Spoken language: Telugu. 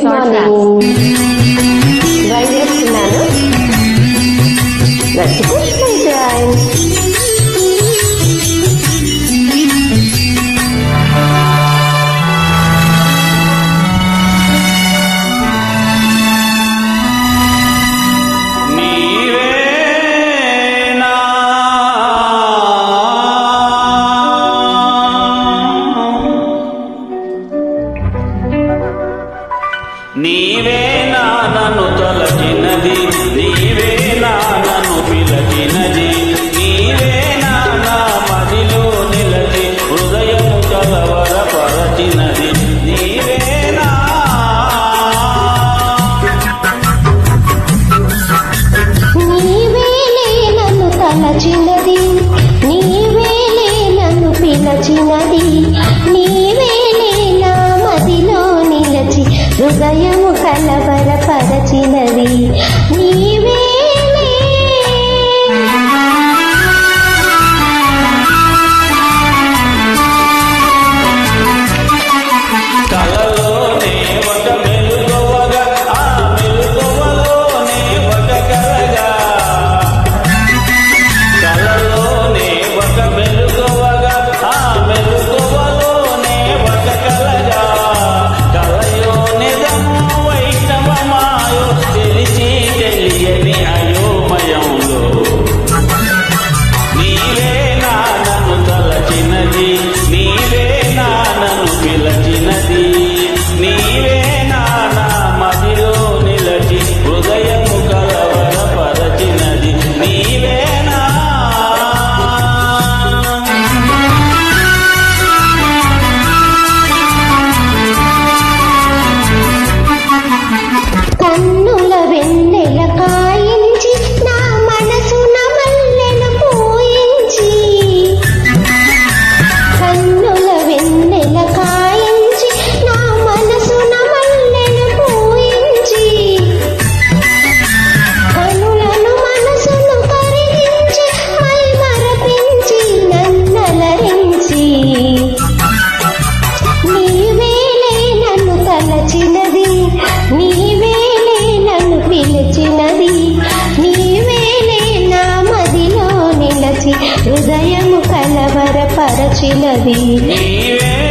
Star Trek. నీవే నానను తొలగినది నీవే నానను పిలకినది నీవే నానా మదిలో నిలది హృదయం కలవర పరచినది నీవే నా. నీవే నన్ను తలచినది నీవే నన్ను పిలచినది నీ హృదయము కలవరపరచినది హృదయము కలవరపరచినది నీవే